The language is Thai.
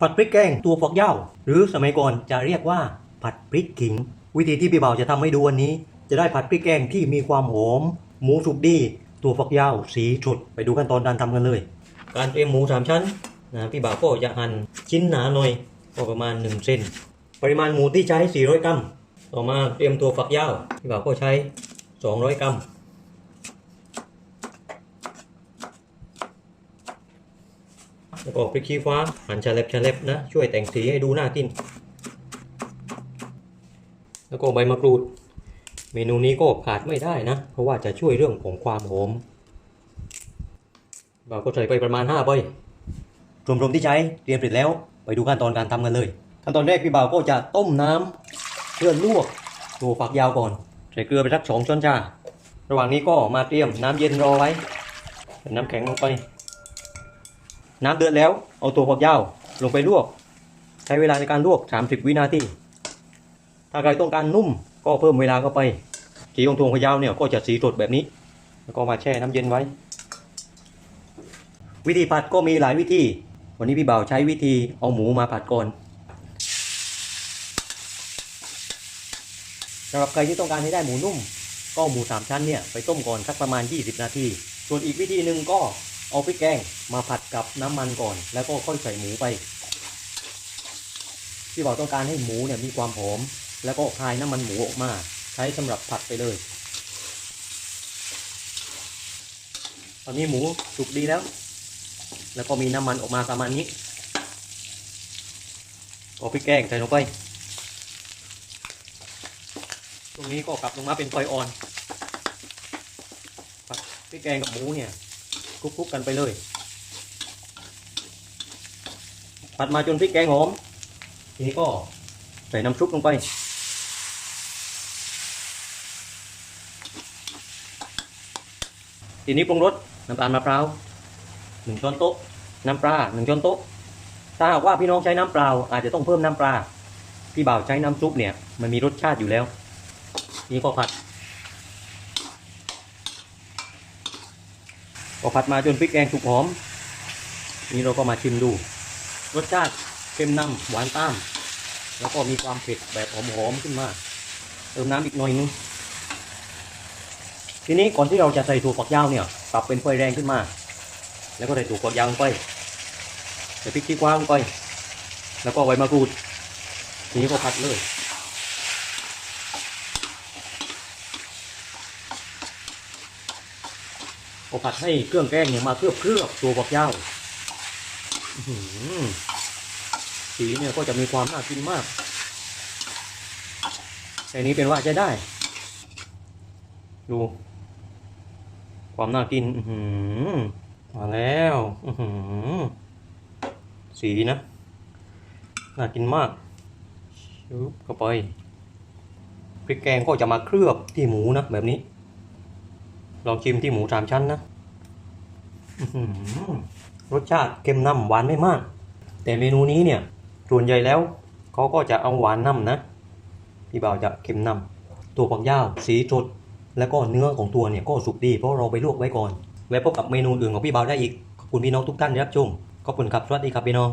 ผัดพริกแกงตัวฝักยาวหรือสมัยก่อนจะเรียกว่าผัดพริกขิง วิธีที่พี่บ่าวจะทำให้ดูวันนี้ จะได้ผัดพริกแกงที่มีความหอม หมูสุกดี ตัวฝักยาวสีสดไปดูขั้นตอนการทำกันเลย การเตรียมหมูสามชั้นนะพี่บ่าวก็จะหั่นชิ้นหนาหน่อยก็ประมาณ1เซนปริมาณหมูที่ใช้400กรัมต่อมาเตรียมตัวฝักยาวพี่บ่าวก็ใช้ 200 กรัม แล้วก็พริกขี้ฟ้าหั่นชาเล็บชาเล็บนะ ช่วยแต่งสีให้ดูน่ากิน แล้วก็ใบมะกรูด เมนูนี้ก็ขาดไม่ได้นะ เพราะว่าจะช่วยเรื่องของความหอมเราก็ใส่ไปประมาณ5ใบรวมๆที่ใช้เตรียมเสร็จแล้วไปดูขั้นตอนการทำกันเลย ขั้นตอนแรกพี่บ่าวก็จะต้มน้ำเพื่อลวกตัวฝักยาวก่อน ใส่เกลือไปสักสองช้อนชา ระหว่างนี้ก็มาเตรียมน้ำเย็นรอไว้ใส่น้ำแข็งลงไป น้ำเดือดแล้วเอาตัวฝักยาวลงไปลวก ใช้เวลาในการลวก 30 วินาทีถ้าใครต้องการนุ่มก็เพิ่มเวลาเข้าไปสีของตัวฝักยาวเนี่ยก็จะสีสดแบบนี้ แล้วก็มาแช่น้ำเย็นไว้ วิธีผัดก็มีหลายวิธี วันนี้พี่บ่าวใช้วิธีเอาหมูมาผัดก่อนสำหรับใครที่ต้องการให้ได้หมูนุ่ม ก็หมูสามชั้นเนี่ยไปต้มก่อนสักประมาณ 20 นาที ส่วนอีกวิธีหนึ่งก็ เอาพริกแกงมาผัดกับน้ำมันก่อน แล้วก็ค่อยใส่หมูไปที่บอกต้องการให้หมูเนี่ยมีความหอม แล้วก็คายน้ำมันหมูออกมา ใช้สำหรับผัดไปเลย ตอนนี้หมูสุกดีแล้ว แล้วก็มีน้ำมันออกมาประมาณนี้เอาพริกแกงใส่ลงไป ตรงนี้ก็กลับลงมาเป็นไฟอ่อน ผัดพริกแกงกับหมูเนี่ย คลุกๆกันไปเลย ผัดมาจนพริกแกงหอม ทีนี้ก็ใส่น้ำซุปลงไป ทีนี้ปรุงรสน้ำตาลมะพร้าวหนึ่งช้อนโต๊ะ น้ำปลาหนึ่งช้อนโต๊ะ ถ้าหากว่าพี่น้องใช้น้ำเปล่า อาจจะต้องเพิ่มน้ำปลา พี่บ่าวใช้น้ำซุปเนี่ย มันมีรสชาติอยู่แล้ว นี่ก็ผัด ก็ผัดมาจนพริกแกงสุกหอม นี่เราก็มาชิมดู รสชาติเค็มนำหวานตาม แล้วก็มีความเผ็ดแบบหอมๆขึ้นมา เติมน้ำอีกหน่อยนึงทีนี้ก่อนที่เราจะใส่ถั่วฝักยาวเนี่ยปรับเป็นไฟแรงขึ้นมา แล้วก็ใส่ถั่วฝักยาวลงไปใส่พริกขี้กว้างลงไป แล้วก็ใบมะกรูดทีนี้ก็ผัดเลย ก็ผัดให้เครื่องแกงเนี่ยมาเคลือบเคลือบตัวฝักยาวอื้อหือสีเนี่ยก็จะมีความน่ากินมากแต่นี้เป็นว่าใช้ได้ ดู ความน่ากินมาแล้วสีนะ น่ากินมากชุบเข้าไปพริกแกงก็จะมาเคลือบที่หมูนะแบบนี้ ลองชิมที่หมูสามชั้นนะรสชาติเค็มน้ำหวานไม่มาก แต่เมนูนี้เนี่ย ส่วนใหญ่แล้วเขาก็จะเอาหวานน้ำนะ พี่บ่าวจะเค็มน้ำตัวฝักย่าวสีสดแล้วก็เนื้อของตัวเนี่ยก็สุกดีเพราะเราไปลวกไว้ก่อนไว้พบกับเมนูอื่นของพี่บ่าวได้อีกขอบคุณพี่น้องทุกท่านที่รับชมขอบคุณครับสวัสดีครับพี่น้อง